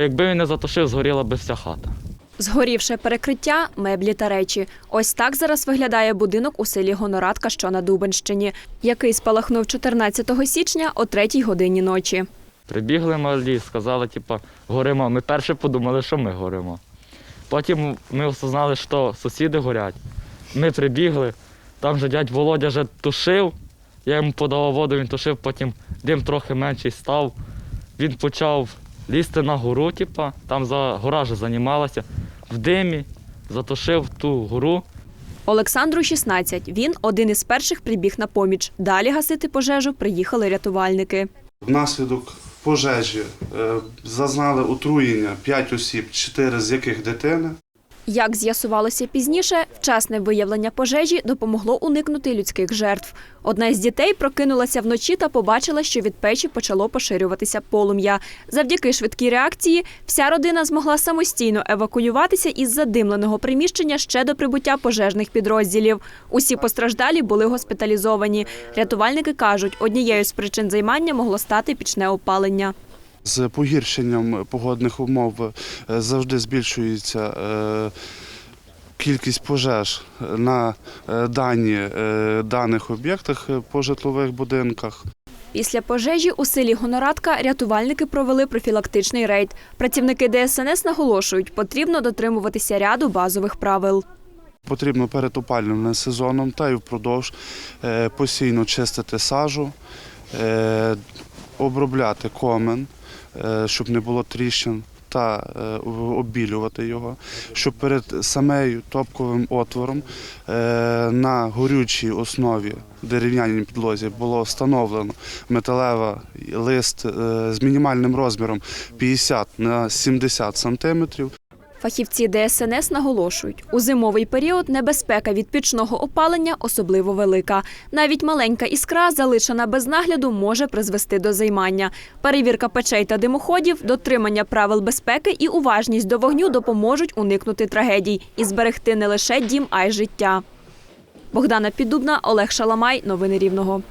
Якби він не затушив, згоріла би вся хата. Згорівше перекриття, меблі та речі. Ось так зараз виглядає будинок у селі Гонорадка, що на Дубенщині, який спалахнув 14 січня о 3 годині ночі. Прибігли малі, сказали, типа, горимо. Ми перше подумали, що ми горимо. Потім ми осознали, що сусіди горять. Ми прибігли, там вже дядь Володя вже тушив. Я йому подавав воду, він тушив, потім дим трохи менший став. Він почав лізти на гору, типа, там за гора займалася. В димі затушив ту гору. Олександру 16. Він один із перших прибіг на поміч. Далі гасити пожежу приїхали рятувальники. Внаслідок пожежі е, зазнали отруєння 5 осіб, 4 з яких дитини. Як з'ясувалося пізніше, вчасне виявлення пожежі допомогло уникнути людських жертв. Одна із дітей прокинулася вночі та побачила, що від печі почало поширюватися полум'я. Завдяки швидкій реакції вся родина змогла самостійно евакуюватися із задимленого приміщення ще до прибуття пожежних підрозділів. Усі постраждалі були госпіталізовані. Рятувальники кажуть, однією з причин займання могло стати пічне опалення. З погіршенням погодних умов е, завжди збільшується е, кількість пожеж на е, дані, даних об'єктах по житлових будинках. Після пожежі у селі Гонорадка рятувальники провели профілактичний рейд. Працівники ДСНС наголошують, потрібно дотримуватися ряду базових правил. Потрібно перед опалювальним сезоном та й впродовж постійно чистити сажу, обробляти комен, щоб не було тріщин, та обілювати оббілювати його, щоб перед самею топковим отвором е, на горючій основі дерев'яній підлозі було встановлено металевий лист е, з мінімальним розміром 50 на 70 сантиметрів. Фахівці ДСНС наголошують, у зимовий період небезпека від пічного опалення особливо велика. Навіть маленька іскра, залишена без нагляду, може призвести до займання. Перевірка печей та димоходів, дотримання правил безпеки і уважність до вогню допоможуть уникнути трагедій і зберегти не лише дім, а й життя. Богдана Піддубна, Олег Шаламай. Новини Рівного.